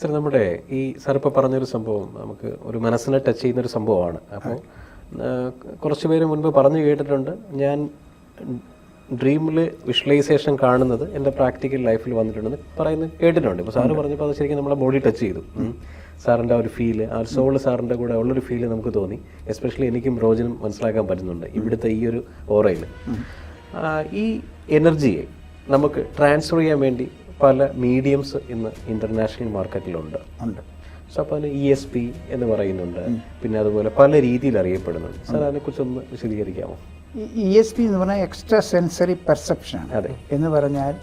Sir നമ്മുടെ ഈ sir ഇപ്പോൾ പറഞ്ഞൊരു സംഭവം നമുക്ക് ഒരു മനസ്സിനെ ടച്ച് ചെയ്യുന്ന ഒരു സംഭവമാണ്. അപ്പോൾ കുറച്ച് പേര് മുൻപ് പറഞ്ഞു കേട്ടിട്ടുണ്ട്. ഞാൻ ഡ്രീമിൽ വിഷ്വലൈസേഷൻ കാണുന്നത് എന്റെ പ്രാക്ടിക്കൽ ലൈഫിൽ വന്നിട്ടുണ്ടെന്ന് പറയുന്നത് കേട്ടിട്ടുണ്ട്. ഇപ്പോൾ സാറ് പറഞ്ഞപ്പോൾ അത് ശരിക്കും നമ്മളെ ബോഡി ടച്ച് ചെയ്തു. സാറിന്റെ ആ ഒരു ഫീൽ ആ ഒരു സോൾ സാറിന്റെ കൂടെ ഉള്ളൊരു ഫീൽ നമുക്ക് തോന്നി. എസ്പെഷ്യലി എനിക്കും റോജനും മനസ്സിലാക്കാൻ പറ്റുന്നുണ്ട് ഇവിടുത്തെ ഈ ഒരു ഓറയിൽ. ഈ എനർജിയെ നമുക്ക് ട്രാൻസ്ഫർ ചെയ്യാൻ വേണ്ടി പല മീഡിയംസ് ഇന്ന് ഇന്റർനാഷണൽ മാർക്കറ്റിലുണ്ട് ഉണ്ട്. സോ അപ്പോൾ അതിന് ഇ എസ് പി എന്ന് പറയുന്നുണ്ട്. പിന്നെ അതുപോലെ പല രീതിയിൽ അറിയപ്പെടുന്നുണ്ട്. സാർ അതിനെക്കുറിച്ചൊന്ന് വിശദീകരിക്കാമോ? ഇ എസ് പി എന്ന് പറഞ്ഞാൽ എക്സ്ട്രാ സെൻസറി പെർസെപ്ഷൻ അതെ. എന്ന് പറഞ്ഞാൽ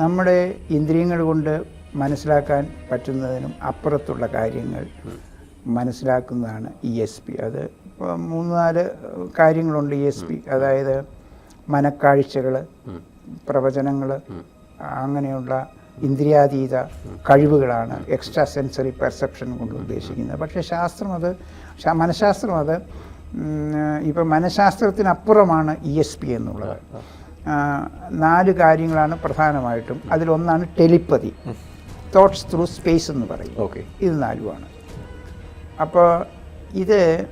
നമ്മുടെ ഇന്ദ്രിയങ്ങൾ കൊണ്ട് മനസ്സിലാക്കാൻ പറ്റുന്നതിനും അപ്പുറത്തുള്ള കാര്യങ്ങൾ മനസ്സിലാക്കുന്നതാണ് ഇ എസ് പി അത് ഇപ്പോൾ മൂന്ന് നാല് കാര്യങ്ങളുണ്ട് ഇ എസ് പി അതായത് മനക്കാഴ്ചകൾ പ്രവചനങ്ങൾ അങ്ങനെയുള്ള ഇന്ദ്രിയാതീത കഴിവുകളാണ് എക്സ്ട്രാ സെൻസറി പെർസെപ്ഷൻ കൊണ്ട് ഉദ്ദേശിക്കുന്നത്. പക്ഷേ ശാസ്ത്രം അത് മനഃശാസ്ത്രം അത് ഇപ്പം മനഃശാസ്ത്രത്തിനപ്പുറമാണ് ഇ എസ് പി എന്നുള്ളത്. നാല് കാര്യങ്ങളാണ് പ്രധാനമായിട്ടും. അതിലൊന്നാണ് ടെലിപ്പതി. തോട്ട്സ് ത്രൂ സ്പേസ് എന്ന് പറയും. ഓക്കെ. ഇത് നാലുമാണ്. അപ്പോൾ ഇത്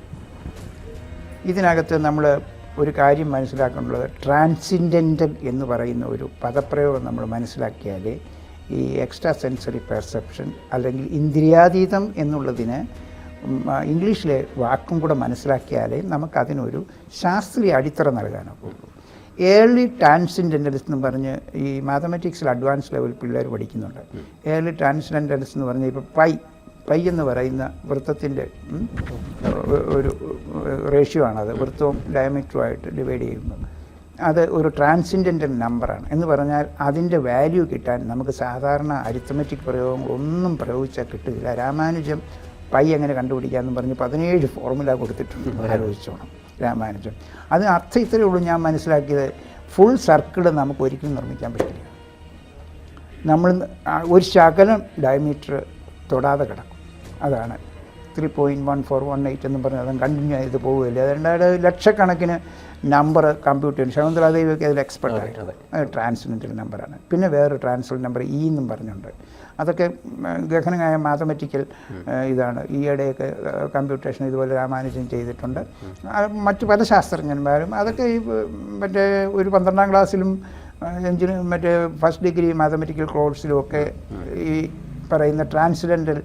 ഇതിനകത്ത് നമ്മൾ ഒരു കാര്യം മനസ്സിലാക്കേണ്ടത്. ട്രാൻസിൻഡന്റൽ എന്ന് പറയുന്ന ഒരു പദപ്രയോഗം നമ്മൾ മനസ്സിലാക്കിയാൽ ഈ എക്സ്ട്രാ സെൻസറി പെർസെപ്ഷൻ അല്ലെങ്കിൽ ഇന്ദ്രിയാതീതം എന്നുള്ളതിന് ഇംഗ്ലീഷിലെ വാക്കും കൂടെ മനസ്സിലാക്കിയാലേ നമുക്കതിനൊരു ശാസ്ത്രീയ അടിത്തറ നൽകാനൊക്കുള്ളൂ ഏർലി ട്രാൻസിൻഡന്റൽസ് എന്ന് പറഞ്ഞ് ഈ മാത്തമാറ്റിക്സിൽ അഡ്വാൻസ് ലെവൽ പിള്ളേർ പഠിക്കുന്നുണ്ട്. ഏർലി ട്രാൻസിഡന്റൽസ് എന്ന് പറഞ്ഞാൽ ഇപ്പോൾ പൈ പൈ എന്ന് പറയുന്ന വൃത്തത്തിന്റെ ഒരു റേഷ്യോ അത് വൃത്തവും ഡയമീറ്ററുമായിട്ട് ഡിവൈഡ് ചെയ്യുന്നത്. അത് ഒരു ട്രാൻസിൻഡന്റൽ നമ്പറാണ്. എന്ന് പറഞ്ഞാൽ അതിന്റെ വാല്യൂ കിട്ടാൻ നമുക്ക് സാധാരണ അരിത്തമെറ്റിക് പ്രയോഗങ്ങളൊന്നും പ്രയോഗിച്ചാൽ കിട്ടില്ല. രാമാനുജം പൈ എങ്ങനെ കണ്ടുപിടിക്കാമെന്ന് പറഞ്ഞ് പതിനേഴ് ഫോർമുല കൊടുത്തിട്ടുണ്ട്. ആലോചിച്ചോണം. രാമാനുജം. അത് അർത്ഥം ഇത്രയേ ഉള്ളൂ ഞാൻ മനസ്സിലാക്കിയത്. ഫുൾ സർക്കിൾ നമുക്ക് ഒരിക്കലും നിർമ്മിക്കാൻ പറ്റില്ല. നമ്മൾ ഒരു ശകലം ഡയമീറ്റർ തൊടാതെ കിടക്കും. അതാണ് three point one four one eight എന്ന് പറഞ്ഞാൽ അതും കണ്ടിന്യൂ ചെയ്ത് പോവുകയില്ല? അതുകൊണ്ട് ലക്ഷക്കണക്കിന് നമ്പർ കമ്പ്യൂട്ടർ ശകുന്തലാദേവിയൊക്കെ അതിൽ എക്സ്പെർട്ട് ആയിട്ടുണ്ട് ട്രാൻസ്ജെൻഡർ നമ്പറാണ് പിന്നെ വേറൊരു ട്രാൻസ്ഫർ നമ്പർ ഇ എന്നും പറഞ്ഞുണ്ട്. അതൊക്കെ ഗഹനമായ മാത്തമെറ്റിക്കൽ ഇതാണ്. ഈയിടെയൊക്കെ കമ്പ്യൂട്ടേഷൻ ഇതുപോലെ രാമാനുജൻ ചെയ്തിട്ടുണ്ട്. മറ്റു പല ശാസ്ത്രജ്ഞന്മാരും അതൊക്കെ ഈ മറ്റേ ഒരു പന്ത്രണ്ടാം ക്ലാസ്സിലും എഞ്ചിനീയർ മറ്റേ ഫസ്റ്റ് ഡിഗ്രി മാത്തമെറ്റിക്കൽ കോഴ്സിലും ഒക്കെ ഈ പറയുന്ന ട്രാൻസിഡന്റൽ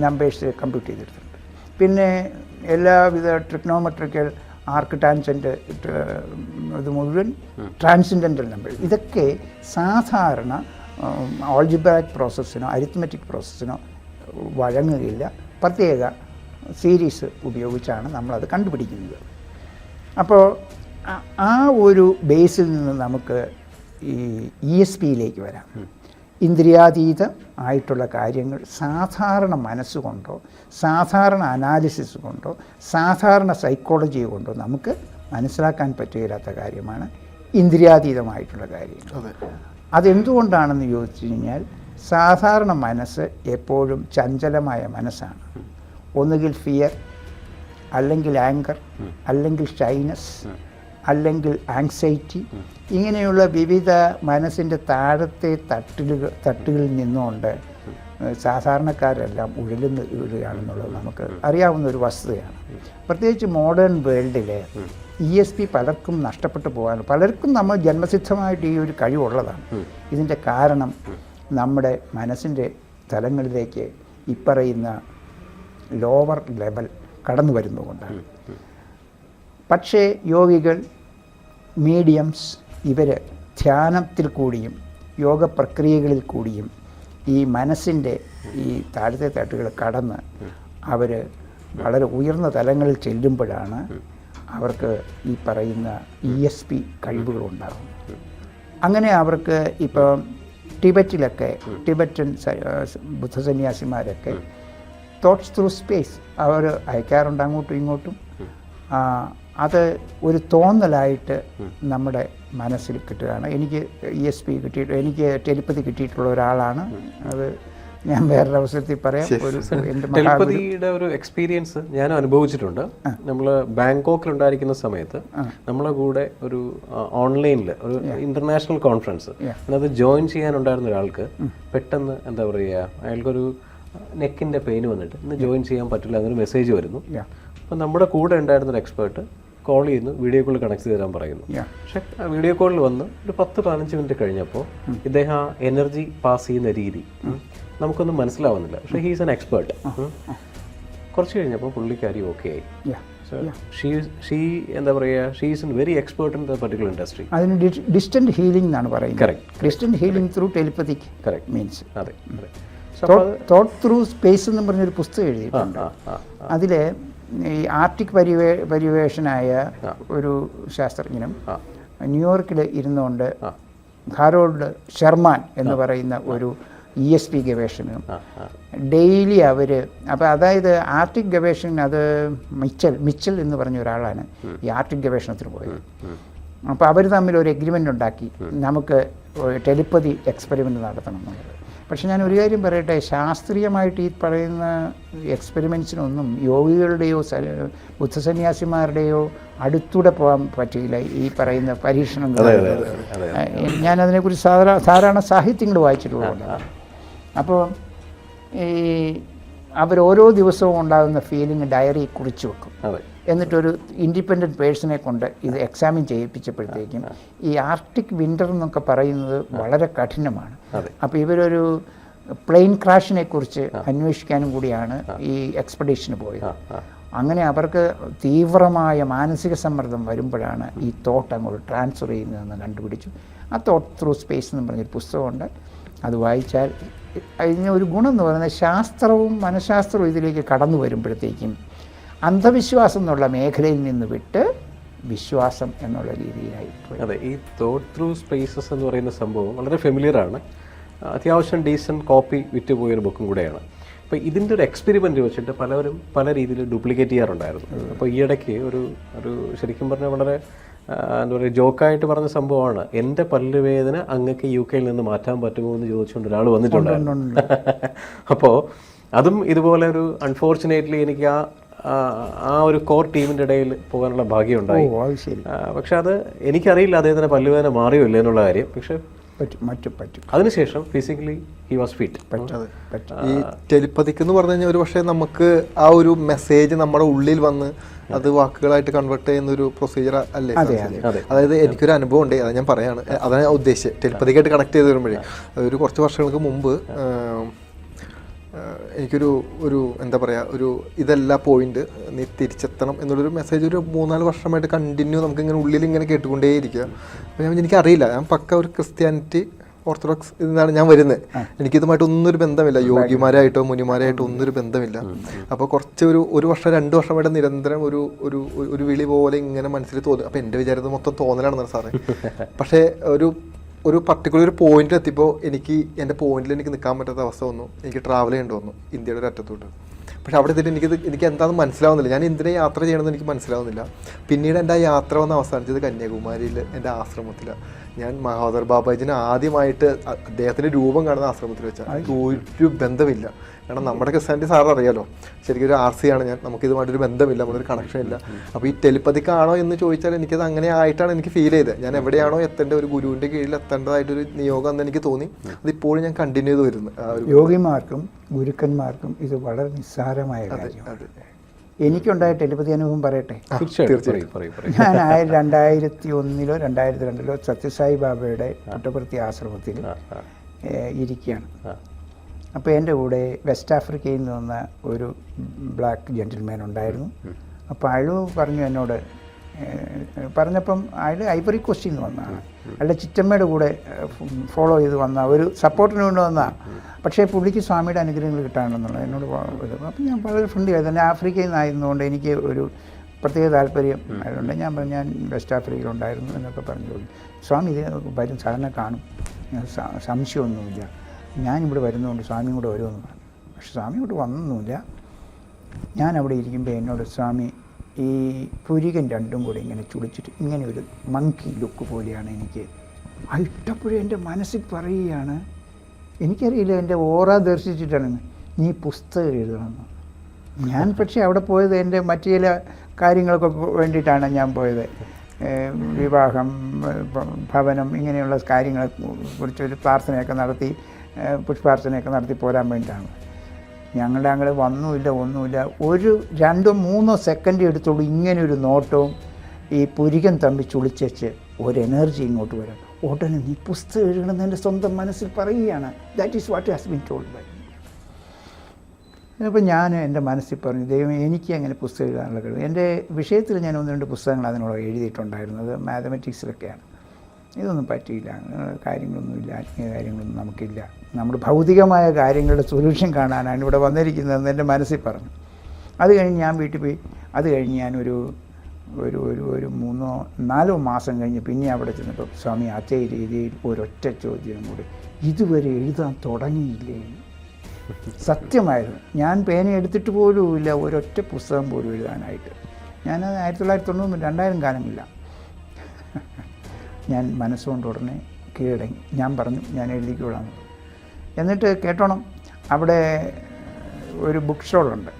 നമ്പേഴ്സ് കമ്പ്യൂട്ട് ചെയ്തിട്ടുണ്ട്. പിന്നെ എല്ലാവിധ ട്രിക്നോമെട്രിക്കൽ ആർക്ക് ട്രാൻസെന്റ് ഇത് മുഴുവൻ ട്രാൻസിഡന്റൽ നമ്പർ ഇതൊക്കെ സാധാരണ ഓൾജിബ്രാക് പ്രോസസ്സിനോ അരിത്മെറ്റിക് പ്രോസസ്സിനോ വഴങ്ങുകയില്ല. പ്രത്യേക സീരീസ് ഉപയോഗിച്ചാണ് നമ്മളത് കണ്ടുപിടിക്കുന്നത്. അപ്പോൾ ആ- ആ ഒരു ബേസിൽ നിന്ന് നമുക്ക് ഈ ഇ എസ് പിയിലേക്ക് വരാം. ഇന്ദ്രിയാതീത ആയിട്ടുള്ള കാര്യങ്ങൾ സാധാരണ മനസ്സുകൊണ്ടോ സാധാരണ അനാലിസിസ് കൊണ്ടോ സാധാരണ സൈക്കോളജി കൊണ്ടോ നമുക്ക് മനസ്സിലാക്കാൻ പറ്റുകയില്ലാത്ത കാര്യമാണ് ഇന്ദ്രിയാതീതമായിട്ടുള്ള കാര്യങ്ങൾ. അതെന്തുകൊണ്ടാണെന്ന് ചോദിച്ചു കഴിഞ്ഞാൽ സാധാരണ മനസ്സ് എപ്പോഴും ചഞ്ചലമായ മനസ്സാണ്. ഒന്നുകിൽ ഫിയർ അല്ലെങ്കിൽ ആങ്കർ അല്ലെങ്കിൽ ഷൈനസ് അല്ലെങ്കിൽ ആങ്സൈറ്റി ഇങ്ങനെയുള്ള വിവിധ മനസ്സിന്റെ താഴത്തെ തട്ടിലുകൾ തട്ടുകളിൽ നിന്നുകൊണ്ട് സാധാരണക്കാരെല്ലാം ഉഴലുന്ന ഇടുകയാണെന്നുള്ളത് നമുക്ക് അറിയാവുന്ന ഒരു വസ്തുതയാണ്. പ്രത്യേകിച്ച് മോഡേൺ വേൾഡിൽ ഇ എസ് പി പലർക്കും നഷ്ടപ്പെട്ടു പോകാൻ പലർക്കും നമ്മൾ ജന്മസിദ്ധമായിട്ട് ഈ ഒരു കഴിവുള്ളതാണ്. ഇതിന്റെ കാരണം നമ്മുടെ മനസ്സിന്റെ തലങ്ങളിലേക്ക് ഇപ്പറയുന്ന ലോവർ ലെവൽ കടന്നു വരുന്നതുകൊണ്ടാണ് പക്ഷേ യോഗികൾ മീഡിയംസ് ഇവർ ധ്യാനത്തിൽ കൂടിയും യോഗ പ്രക്രിയകളിൽ കൂടിയും ഈ മനസ്സിന്റെ ഈ താഴത്തെ തട്ടുകൾ കടന്ന് അവർ വളരെ ഉയർന്ന തലങ്ങളിൽ ചെല്ലുമ്പോഴാണ് അവർക്ക് ഈ പറയുന്ന ഇ എസ് പി കഴിവുകളുണ്ടാകും അങ്ങനെ അവർക്ക് ഇപ്പം ടിബറ്റിലൊക്കെ ടിബറ്റൻ ബുദ്ധസന്യാസിമാരൊക്കെ തോട്ട്സ് ത്രൂ സ്പേസ് അവർ അയക്കാറുണ്ട് അങ്ങോട്ടും ഇങ്ങോട്ടും. അത് ഒരു തോന്നലായിട്ട് നമ്മുടെ മനസ്സിൽ കിട്ടുകയാണ്. എനിക്ക് ഇ എസ് പി കിട്ടിയിട്ട് എനിക്ക് ടെലിപ്പതി കിട്ടിയിട്ടുള്ള ഒരാളാണ്. അത് ഞാൻ വേറൊരു അവസരത്തിൽ പറയാം. ഒരു ടെലിപ്പതിയുടെ ഒരു എക്സ്പീരിയൻസ് ഞാൻ അനുഭവിച്ചിട്ടുണ്ട്. നമ്മൾ ബാങ്കോക്കിൽ ഉണ്ടായിരിക്കുന്ന സമയത്ത് നമ്മളെ കൂടെ ഒരു ഓൺലൈനിൽ ഒരു ഇന്റർനാഷണൽ കോൺഫറൻസ് അതിനകത്ത് ജോയിൻ ചെയ്യാനുണ്ടായിരുന്ന ഒരാൾക്ക് പെട്ടെന്ന് എന്താ പറയുക അയാൾക്കൊരു നെക്കിന്റെ പെയിൻ വന്നിട്ട് ഇന്ന് ജോയിൻ ചെയ്യാൻ പറ്റില്ല എന്നൊരു മെസ്സേജ് വരുന്നു. അപ്പം നമ്മുടെ കൂടെ ഉണ്ടായിരുന്ന ഒരു എക്സ്പേർട്ട് കോൾ ചെയ്യുന്നു വീഡിയോ കോൾ കണക്ട് ചെയ്ത് തരാൻ പറയുന്നു. പക്ഷെ വീഡിയോ കോളിൽ വന്ന് ഒരു പത്ത് പതിനഞ്ച് മിനിറ്റ് കഴിഞ്ഞപ്പോൾ ഇദ്ദേഹം ആ എനർജി പാസ് ചെയ്യുന്ന രീതി നമുക്കൊന്നും മനസ്സിലാവുന്നില്ല. പക്ഷേ ഹീസ് എൻ എക്സ്പേർട്ട് കുറച്ച് കഴിഞ്ഞപ്പോൾ പുള്ളിക്കാരി ഓക്കെ ആയി. ഷീ എന്താ പറയുക she is very expert in the particular industry അതിന് ഡിസ്റ്റന്റ് ഹീലിംഗ് എന്നാണ് പറയുന്നത്. Correct. Distant healing through telepathic correct means അതെ തോട്ട് ത്രൂ സ്പേസ് എന്ന് പറഞ്ഞൊരു പുസ്തകം എഴുതിയിട്ടുണ്ട്. അതിൽ ഈ ആർട്ടിക് പരിവേ പരിവേഷനായ ഒരു ശാസ്ത്രജ്ഞനും ന്യൂയോർക്കിൽ ഇരുന്നുകൊണ്ട്. ഹാരോൾഡ് ഷെർമാൻ എന്ന് പറയുന്ന ഒരു ഇ എസ് പി ഗവേഷകനും. ഡെയിലി അവർ അപ്പോൾ അതായത് ആർട്ടിക് ഗവേഷകൻ അത് മിച്ചൽ മിച്ചൽ എന്ന് പറഞ്ഞ ഒരാളാണ് ഈ ആർട്ടിക് ഗവേഷണത്തിന് പോയത്. അപ്പോൾ അവർ തമ്മിൽ ഒരു എഗ്രിമെന്റ് ഉണ്ടാക്കി നമുക്ക് ടെലിപ്പതി എക്സ്പെരിമെന്റ് നടത്തണം എന്നുള്ളത്. പക്ഷെ ഞാൻ ഒരു കാര്യം പറയട്ടെ ശാസ്ത്രീയമായിട്ട് ഈ പറയുന്ന എക്സ്പെരിമെൻസിനൊന്നും യോഗികളുടെയോ ബുദ്ധസന്യാസിമാരുടെയോ അടുത്തൂടെ പോകാൻ പറ്റിയില്ല ഈ പറയുന്ന പരീക്ഷണങ്ങൾ ഞാൻ ഞാനതിനെക്കുറിച്ച് സാധാരണ സാധാരണ സാഹിത്യങ്ങൾ വായിച്ചിട്ടുള്ളതാണ് അപ്പോൾ ഈ അവരോരോ ദിവസവും ഉണ്ടാകുന്ന ഫീലിംഗ് ഡയറി കുറിച്ച് വെക്കും. എന്നിട്ടൊരു ഇൻഡിപെൻഡന്റ് പേഴ്സണെ കൊണ്ട് ഇത് എക്സാമിൻ ചെയ്യിപ്പിച്ചപ്പോഴത്തേക്കും ഈ ആർട്ടിക് വിന്റർ എന്നൊക്കെ പറയുന്നത് വളരെ കഠിനമാണ്. അപ്പോൾ ഇവരൊരു പ്ലെയിൻ ക്രാഷിനെ കുറിച്ച് അന്വേഷിക്കാനും കൂടിയാണ് ഈ എക്സ്പെഡീഷന് പോയത്. അങ്ങനെ അവർക്ക് തീവ്രമായ മാനസിക സമ്മർദ്ദം വരുമ്പോഴാണ് ഈ തോട്ട് അങ്ങോട്ട് ട്രാൻസ്ഫർ ചെയ്യുന്നതെന്ന് കണ്ടുപിടിച്ചു. ആ തോട്ട് ത്രൂ സ്പേസ് എന്ന് പറഞ്ഞൊരു പുസ്തകമുണ്ട്. അത് വായിച്ചാൽ അതിന് ഒരു ഗുണം എന്ന് പറയുന്നത് ശാസ്ത്രവും മനഃശാസ്ത്രവും ഇതിലേക്ക് കടന്നു വരുമ്പോഴത്തേക്കും അന്ധവിശ്വാസം എന്നുള്ള മേഖലയിൽ നിന്ന് വിട്ട് വിശ്വാസം എന്നുള്ള രീതിയിലായി പോയി. അതെ ഈ തോട്ട് ത്രൂ സ്പേസസ് എന്ന് പറയുന്ന സംഭവം വളരെ ഫെമിലിയർ ആണ്. അത്യാവശ്യം ഡീസന്റ് കോപ്പി വിറ്റ് വിറ്റുപോയൊരു ബുക്കും കൂടെയാണ്. അപ്പോൾ ഇതിന്റെ ഒരു എക്സ്പെരിമെന്റ് വെച്ചിട്ട് പലവരും പല രീതിയിൽ ഡ്യൂപ്ലിക്കേറ്റ് ചെയ്യാറുണ്ടായിരുന്നു. അപ്പോൾ ഈയിടയ്ക്ക് ഒരു ഒരു ശരിക്കും പറഞ്ഞാൽ വളരെ എന്താ പറയുക ജോക്കായിട്ട് പറഞ്ഞ സംഭവമാണ്. എന്റെ പല്ലുവേദന അങ്ങക്ക് യു കെയിൽ നിന്ന് മാറ്റാൻ പറ്റുമോ എന്ന് ചോദിച്ചുകൊണ്ട് ഒരാൾ വന്നിട്ടുണ്ടായിരുന്നു. അപ്പോൾ അതും ഇതുപോലെ ഒരു അൺഫോർച്ചുനേറ്റ്ലി എനിക്ക് ആ ആ- ഒരു കോർ ടീമിന്റെ ഇടയിൽ പോകാനുള്ള ഭാഗ്യം ഉണ്ടായി ഓ അത് ശരി. പക്ഷെ അത് എനിക്കറിയില്ല അദ്ദേഹത്തിന് പല്ലുവേദന മാറിയോ ഇല്ല എന്നുള്ള കാര്യം. പക്ഷെ പറ്റും മറ്റും പറ്റും. അതിനുശേഷം ഫിസിക്കലി ഹി വാസ് ഫിറ്റ് ഈ ടെലിപ്പതിക്ക് എന്ന് പറഞ്ഞു കഴിഞ്ഞാൽ ഒരു പക്ഷേ നമുക്ക് ആ ഒരു മെസ്സേജ് നമ്മുടെ ഉള്ളിൽ വന്ന് അത് വാക്കുകളായിട്ട് കൺവേർട്ട് ചെയ്യുന്ന ഒരു പ്രൊസീജിയർ അല്ലേ. അതായത് എനിക്കൊരു അനുഭവം ഉണ്ട് അത് ഞാൻ പറയാണ്. അതാണ് ഞാൻ ഉദ്ദേശിച്ചത്. ടെലിപ്പതിക്കായിട്ട് കണക്ട് ചെയ്ത് വരുമ്പോഴേ ഒരു കുറച്ച് വർഷങ്ങൾക്ക് മുമ്പ് എനിക്കൊരു ഒരു എന്താ പറയുക ഒരു ഇതല്ല പോയിന്റ് നീ തിരിച്ചെത്തണം എന്നുള്ളൊരു മെസ്സേജ് ഒരു മൂന്നാൽ വർഷമായിട്ട് കണ്ടിന്യൂ നമുക്ക് ഇങ്ങനെ ഉള്ളിൽ ഇങ്ങനെ കേട്ടുകൊണ്ടേയിരിക്കുക. അപ്പോൾ ഞാൻ എനിക്കറിയില്ല. ഞാൻ പക്ക ഒരു ക്രിസ്ത്യാനിറ്റി ഓർത്തഡോക്സ് ഇതാണ് ഞാൻ വരുന്നത്. എനിക്കിതുമായിട്ട് ഒന്നൊരു ബന്ധമില്ല. യോഗിമാരായിട്ടോ മുനിമാരായിട്ടോ ഒന്നൊരു ബന്ധമില്ല. അപ്പോൾ കുറച്ച് ഒരു ഒരു വർഷം രണ്ട് വർഷമായിട്ട് നിരന്തരം ഒരു ഒരു ഒരു- ഒരു വിളി പോലെ ഇങ്ങനെ മനസ്സിൽ തോന്നും അപ്പോൾ എന്റെ വിചാരത്തിൽ മൊത്തം തോന്നലാണെന്നാണ് സാറേ. പക്ഷേ ഒരു ഒരു പർട്ടിക്കുലർ പോയിന്റിൽ എത്തിയപ്പോൾ എനിക്ക് എന്റെ പോയിന്റിൽ എനിക്ക് നിൽക്കാൻ പറ്റാത്ത അവസ്ഥ വന്നു. എനിക്ക് ട്രാവൽ ചെയ്യേണ്ടി വന്നു ഇന്ത്യയുടെ ഒരു അറ്റത്തോട്ട്. പക്ഷെ അവിടെ എത്തിയിട്ട് എനിക്കിത് എനിക്ക് എന്താണെന്ന് മനസ്സിലാവുന്നില്ല. ഞാൻ എന്തിനെ യാത്ര ചെയ്യണമെന്ന് എനിക്ക് മനസ്സിലാവുന്നില്ല. പിന്നീട് എന്റെ ആ യാത്ര വന്ന് അവസാനിച്ചത് കന്യാകുമാരിയിൽ എന്റെ ആശ്രമത്തിലാണ്. ഞാൻ മഹോദർ ബാബാജിനെ ആദ്യമായിട്ട് അദ്ദേഹത്തിന്റെ രൂപം കാണുന്ന ആശ്രമത്തിൽ വെച്ചാൽ ഒരു ബന്ധമില്ല. കാരണം നമ്മുടെ ക്രിസ്ത്യാനിറ്റി സാർ അറിയാലോ. ശരിക്കും ഒരു ആർ സി ആണ് ഞാൻ. നമുക്കിതുമായിട്ടൊരു ബന്ധമില്ല നമ്മളൊരു കണക്ഷൻ ഇല്ല. അപ്പോൾ ഈ ടെലിപ്പതിക്കാണോ എന്ന് ചോദിച്ചാൽ എനിക്കത് അങ്ങനെ ആയിട്ടാണ് എനിക്ക് ഫീൽ ചെയ്തത്. ഞാൻ എവിടെയാണോ എത്തേണ്ട ഒരു ഗുരുവിന്റെ കീഴിൽ എത്തേണ്ടതായിട്ടൊരു നിയോഗം എന്ന് എനിക്ക് തോന്നി. അതിപ്പോഴും ഞാൻ കണ്ടിന്യൂ ചെയ്ത് വരുന്നു. യോഗിമാർക്കും ഗുരുക്കന്മാർക്കും ഇത് വളരെ നിസ്സാരമായ കാര്യമാണ്. എനിക്കുണ്ടായ ടെലിപ്പതി അനുഭവം പറയട്ടെ? ഞാൻ ആയ രണ്ടായിരത്തി ഒന്നിലോ രണ്ടായിരത്തി രണ്ടിലോ സത്യസായി ബാബയുടെ പുട്ടപർത്തി ആശ്രമത്തിൽ ഇരിക്കുകയാണ്. അപ്പോൾ എന്റെ കൂടെ വെസ്റ്റ് ആഫ്രിക്കയിൽ നിന്ന് വന്ന ഒരു ബ്ലാക്ക് ജെന്റിൽമാൻ ഉണ്ടായിരുന്നു. അപ്പോൾ അയാൾ പറഞ്ഞു എന്നോട് പറഞ്ഞപ്പം അയാൾ ഐവറി കോസ്റ്റിൽ നിന്ന് വന്നതാണ് അയാളുടെ ചിറ്റമ്മയുടെ കൂടെ ഫോളോ ചെയ്ത് വന്ന ഒരു സപ്പോർട്ടിന് വേണ്ടി വന്ന. പക്ഷേ പുള്ളിക്ക് സ്വാമിയുടെ അനുഗ്രഹങ്ങൾ കിട്ടാണെന്നുള്ളത് എന്നോട് പ- ഇത് അപ്പം ഞാൻ വളരെ ഫ്രണ്ട്ലി ആയത് തന്നെ ആഫ്രിക്കയിൽ നിന്നായിരുന്നുകൊണ്ട് എനിക്ക് ഒരു പ്രത്യേക താല്പര്യം ആയതുകൊണ്ട് ഞാൻ പറഞ്ഞു ഞാൻ വെസ്റ്റ് ആഫ്രിക്കയിൽ ഉണ്ടായിരുന്നു എന്നൊക്കെ പറഞ്ഞു. സ്വാമി ഇത് വരും സാധനം കാണും. സംശയമൊന്നുമില്ല. ഞാനിവിടെ വരുന്നതുകൊണ്ട് സ്വാമി കൂടെ വരുമെന്ന് പറഞ്ഞു. പക്ഷെ സ്വാമി ഇവിടെ വന്നൊന്നുമില്ല. ഞാൻ അവിടെ ഇരിക്കുമ്പോൾ എന്നോട് സ്വാമി ഈ പുരികൻ രണ്ടും കൂടെ ഇങ്ങനെ ചുളിച്ചിട്ട് ഇങ്ങനെ ഒരു മങ്കി ലുക്ക് പോലെയാണ് എനിക്ക്. ആ ഇട്ടപ്പോഴും എന്റെ മനസ്സിൽ പറയുകയാണ് എനിക്കറിയില്ല എന്റെ ഓറ ദർശിച്ചിട്ടാണ് നീ പുസ്തകം എഴുതണമെന്ന് ഞാൻ പക്ഷേ അവിടെ പോയത് എന്റെ മറ്റു ചില കാര്യങ്ങൾക്ക് വേണ്ടിയിട്ടാണ് ഞാൻ പോയത്. വിവാഹം ഭവനം ഇങ്ങനെയുള്ള കാര്യങ്ങളെ കുറിച്ചൊരു പ്രാർത്ഥനയൊക്കെ നടത്തി. പുഷ്പാർച്ചനയൊക്കെ നടത്തി പോരാൻ വേണ്ടിയിട്ടാണ്. ഞങ്ങളുടെ അങ്ങനെ വന്നുമില്ല ഒന്നുമില്ല. ഒരു രണ്ടോ മൂന്നോ സെക്കൻഡ് എടുത്തോളൂ ഇങ്ങനെ ഒരു നോട്ടവും ഈ പുരികൻ തമ്പി ചുളിച്ചേച്ച് ഒരു എനർജി ഇങ്ങോട്ട് വരാം ഉടനെ നീ പുസ്തകം എഴുതണമെന്ന് എന്റെ സ്വന്തം മനസ്സിൽ പറയുകയാണ്. That is what has been told by അപ്പോൾ ഞാൻ എന്റെ മനസ്സിൽ പറഞ്ഞു ദൈവം എനിക്ക് അങ്ങനെ പുസ്തകം എഴുതാനുള്ള കഴിവ്. എന്റെ വിഷയത്തിൽ ഞാൻ ഒന്ന് രണ്ട് പുസ്തകങ്ങൾ അതിനോട് എഴുതിയിട്ടുണ്ടായിരുന്നത് മാത്തമെറ്റിക്സിലൊക്കെയാണ് ഇതൊന്നും പറ്റിയില്ല. കാര്യങ്ങളൊന്നുമില്ല. ആത്മീയ കാര്യങ്ങളൊന്നും നമുക്കില്ല. നമ്മൾ ഭൗതികമായ കാര്യങ്ങളുടെ സൊല്യൂഷൻ കാണാനാണ് ഇവിടെ വന്നിരിക്കുന്നതെന്ന് എന്റെ മനസ്സിൽ പറഞ്ഞു. അത് കഴിഞ്ഞ് ഞാൻ വീട്ടിൽ പോയി. അത് കഴിഞ്ഞ് ഞാനൊരു ഒരു ഒരു ഒരു മൂന്നോ നാലോ മാസം കഴിഞ്ഞ് പിന്നെ അവിടെ ചെന്നപ്പോൾ സ്വാമി അതേ രീതിയിൽ ഒരൊറ്റ ചോദ്യം കൂടി. ഇതുവരെ എഴുതാൻ തുടങ്ങിയില്ലേ? സത്യമായിരുന്നു. ഞാൻ പേന എടുത്തിട്ട് പോലുമില്ല ഒരൊറ്റ പുസ്തകം പോലും എഴുതാനായിട്ട്. ഞാൻ ആയിരത്തി തൊള്ളായിരത്തി തൊണ്ണൂറ് രണ്ടായിരം കാലമില്ല. ഞാൻ മനസ്സുകൊണ്ട് ഉടനെ കീഴടങ്ങി. ഞാൻ പറഞ്ഞു ഞാൻ എഴുതിക്കോളാം. എന്നിട്ട് കേട്ടോണം. അവിടെ ഒരു ബുക്ക് സ്റ്റോളുണ്ട്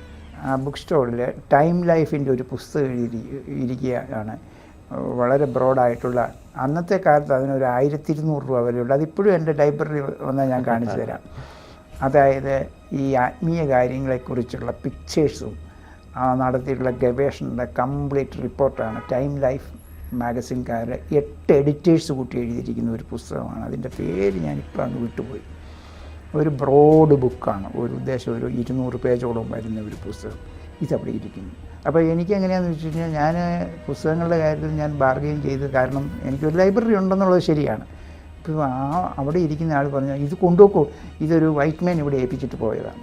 ആ ബുക്ക് സ്റ്റോളിൽ ടൈം ലൈഫിന്റെ ഒരു പുസ്തകം എഴുതി ഇരിക്കുകയാണ്. വളരെ ബ്രോഡായിട്ടുള്ള അന്നത്തെ കാലത്ത് അതിനൊരു ആയിരത്തി ഇരുന്നൂറ് രൂപ വിലയുണ്ട്. അതിപ്പോഴും എന്റെ ലൈബ്രറി വന്നാൽ ഞാൻ കാണിച്ചു തരാം. അതായത് ഈ ആത്മീയ കാര്യങ്ങളെക്കുറിച്ചുള്ള പിക്ചേഴ്സും ആ നടത്തിയിട്ടുള്ള ഗവേഷണത്തിന്റെ കംപ്ലീറ്റ് റിപ്പോർട്ടാണ് ടൈം ലൈഫ് മാഗസിൻകാരുടെ എട്ട് എഡിറ്റേഴ്സ് കൂട്ടി എഴുതിയിരിക്കുന്ന ഒരു പുസ്തകമാണ്. അതിന്റെ പേര് ഞാനിപ്പോൾ അങ്ങ് വിട്ടുപോയി. ഒരു ബ്രോഡ് ബുക്കാണ് ഒരു ഉദ്ദേശം ഒരു ഇരുന്നൂറ് പേജോളം വരുന്ന ഒരു പുസ്തകം. ഇതവിടെ ഇരിക്കുന്നു. അപ്പോൾ എനിക്ക് എങ്ങനെയാണെന്ന് വെച്ച് കഴിഞ്ഞാൽ ഞാൻ പുസ്തകങ്ങളുടെ കാര്യത്തിൽ ഞാൻ ബാർഗെയിൻ ചെയ്ത് കാരണം എനിക്കൊരു ലൈബ്രറി ഉണ്ടെന്നുള്ളത് ശരിയാണ്. ഇപ്പോൾ ആ അവിടെ ഇരിക്കുന്ന ആൾ പറഞ്ഞു ഇത് കൊണ്ടുപോക്കോ ഇതൊരു വൈറ്റ് മാൻ ഇവിടെ ഏൽപ്പിച്ചിട്ട് പോയതാണ്.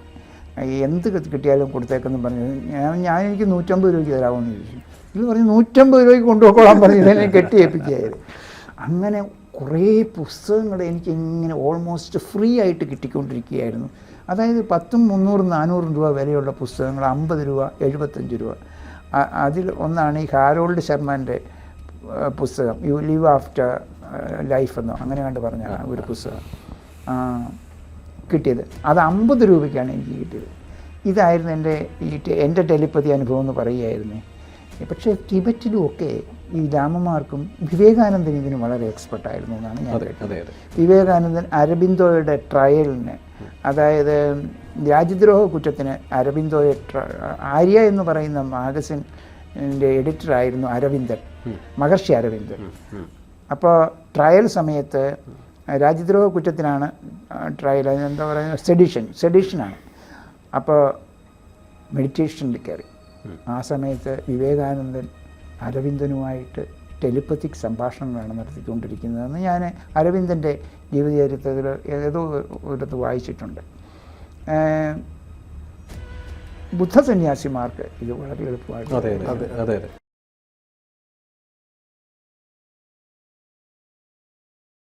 എന്ത് കിട്ടിയാലും കൊടുത്തേക്കെന്ന് പറഞ്ഞു ഞാൻ ഞാൻ എനിക്ക് നൂറ്റമ്പത് രൂപയ്ക്ക് തരാമെന്ന് ചോദിച്ചു. ഇത് പറഞ്ഞു നൂറ്റമ്പത് രൂപയ്ക്ക് കൊണ്ടുപോക്കോളാൻ പറഞ്ഞു ഇതെന്നെ കെട്ടി ഏൽപ്പിക്കുകയായിരുന്നു അങ്ങനെ കുറേ പുസ്തകങ്ങൾ എനിക്ക് ഇങ്ങനെ ഓൾമോസ്റ്റ് ഫ്രീ ആയിട്ട് കിട്ടിക്കൊണ്ടിരിക്കുകയായിരുന്നു. അതായത് പത്തും മുന്നൂറും നാനൂറും രൂപ വിലയുള്ള പുസ്തകങ്ങൾ അമ്പത് രൂപ എഴുപത്തഞ്ച് രൂപ. അതിൽ ഒന്നാണ് ഈ ഹാരോൾഡ് ശർമ്മന്റെ പുസ്തകം യു ലിവ് ആഫ്റ്റർ ലൈഫ് എന്നോ അങ്ങനെ കണ്ട് പറഞ്ഞ ഒരു പുസ്തകം കിട്ടിയത്. അത് അമ്പത് രൂപയ്ക്കാണ് എനിക്ക് കിട്ടിയത്. ഇതായിരുന്നു എന്റെ ഈ എന്റെ ടെലിപ്പതി അനുഭവം എന്ന് പറയുകയായിരുന്നു. പക്ഷേ ടിബറ്റിലും ഒക്കെ ഈ രാമമാർക്കും വിവേകാനന്ദൻ ഇതിന് വളരെ എക്സ്പെർട്ടായിരുന്നു എന്നാണ് ഞാൻ കേട്ടത്. വിവേകാനന്ദൻ അരബിന്ദോയുടെ ട്രയലിന് അതായത് രാജ്യദ്രോഹ കുറ്റത്തിന് അരബിന്ദോയെ ആര്യ എന്ന് പറയുന്ന മാഗസിന്റെ എഡിറ്ററായിരുന്നു അരവിന്ദൻ മഹർഷി അരവിന്ദൻ. അപ്പോൾ ട്രയൽ സമയത്ത് രാജ്യദ്രോഹ കുറ്റത്തിനാണ് ട്രയൽ എന്താ പറയുക സെഡിഷൻ സെഡിഷനാണ് അപ്പോൾ മെഡിറ്റേഷനിൽ കയറി. ആ സമയത്ത് വിവേകാനന്ദൻ അരവിന്ദനുമായിട്ട് ടെലിപ്പത്തിക് സംഭാഷണങ്ങളാണ് നടത്തിക്കൊണ്ടിരിക്കുന്നതെന്ന് ഞാൻ അരവിന്ദന്റെ ജീവചരിത്രത്തിൽ ഏതോ ഒരിടത്ത് വായിച്ചിട്ടുണ്ട്. ബുദ്ധസന്യാസിമാർക്ക് ഇത് വളരെ എളുപ്പമായിട്ട്